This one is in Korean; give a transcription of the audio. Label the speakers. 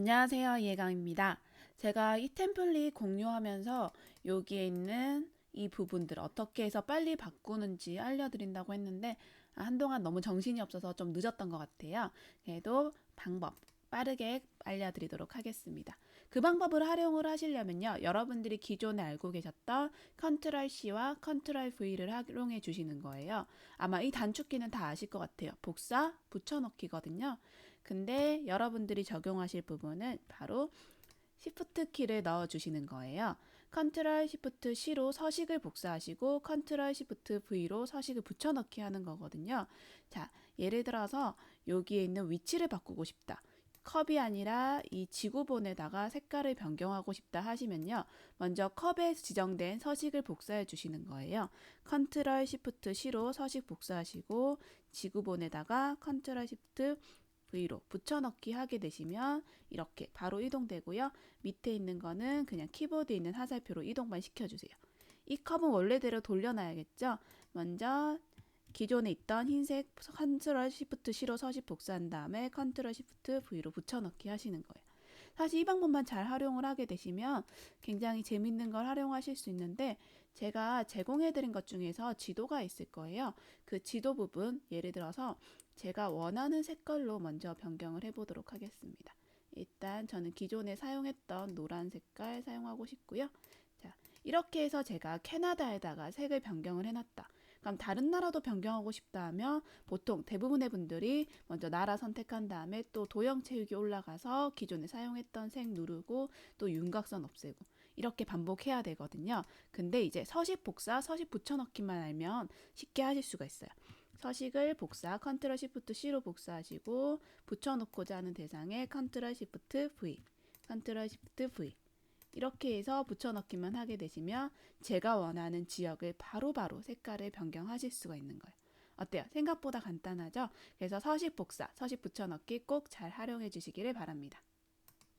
Speaker 1: 안녕하세요. 이혜강입니다. 제가 이 템플릿 공유하면서 여기에 있는 이 부분들 어떻게 해서 빨리 바꾸는지 알려드린다고 했는데 아, 한동안 너무 정신이 없어서 좀 늦었던 것 같아요. 그래도 방법 빠르게 알려드리도록 하겠습니다. 그 방법을 활용을 하시려면요. 여러분들이 기존에 알고 계셨던 컨트롤 C와 컨트롤 V를 활용해 주시는 거예요. 아마 이 단축키는 다 아실 것 같아요. 복사, 붙여넣기거든요. 근데 여러분들이 적용하실 부분은 바로 Shift 키를 넣어 주시는 거예요. 컨트롤 Shift C로 서식을 복사하시고 컨트롤 Shift V로 서식을 붙여넣기 하는 거거든요. 자, 예를 들어서 여기에 있는 위치를 바꾸고 싶다. 컵이 아니라 이 지구본에다가 색깔을 변경하고 싶다 하시면요. 먼저 컵에 지정된 서식을 복사해 주시는 거예요. 컨트롤 Shift C로 서식 복사하시고 지구본에다가 컨트롤 Shift V로 붙여넣기 하게 되시면 이렇게 바로 이동되고요. 밑에 있는 거는 그냥 키보드에 있는 화살표로 이동만 시켜주세요. 이 컵은 원래대로 돌려놔야겠죠. 먼저 기존에 있던 흰색 컨트롤 시프트 C로 서식 복사한 다음에 컨트롤 시프트 V로 붙여넣기 하시는 거예요. 사실 이 방법만 잘 활용을 하게 되시면 굉장히 재밌는 걸 활용하실 수 있는데 제가 제공해드린 것 중에서 지도가 있을 거예요. 그 지도 부분 예를 들어서 제가 원하는 색깔로 먼저 변경을 해보도록 하겠습니다. 일단 저는 기존에 사용했던 노란 색깔 사용하고 싶고요. 자, 이렇게 해서 제가 캐나다에다가 색을 변경을 해놨다. 그럼 다른 나라도 변경하고 싶다 하면 보통 대부분의 분들이 먼저 나라 선택한 다음에 또 도형 채우기 올라가서 기존에 사용했던 색 누르고 또 윤곽선 없애고 이렇게 반복해야 되거든요. 근데 이제 서식 복사, 서식 붙여넣기만 알면 쉽게 하실 수가 있어요. 서식을 복사, 컨트롤 시프트 C로 복사하시고 붙여놓고자 하는 대상에 컨트롤 시프트 V, 컨트롤 시프트 V 이렇게 해서 붙여넣기만 하게 되시면 제가 원하는 지역을 바로바로 바로 색깔을 변경하실 수가 있는 거예요. 어때요? 생각보다 간단하죠? 그래서 서식 복사, 서식 붙여넣기 꼭 잘 활용해 주시기를 바랍니다.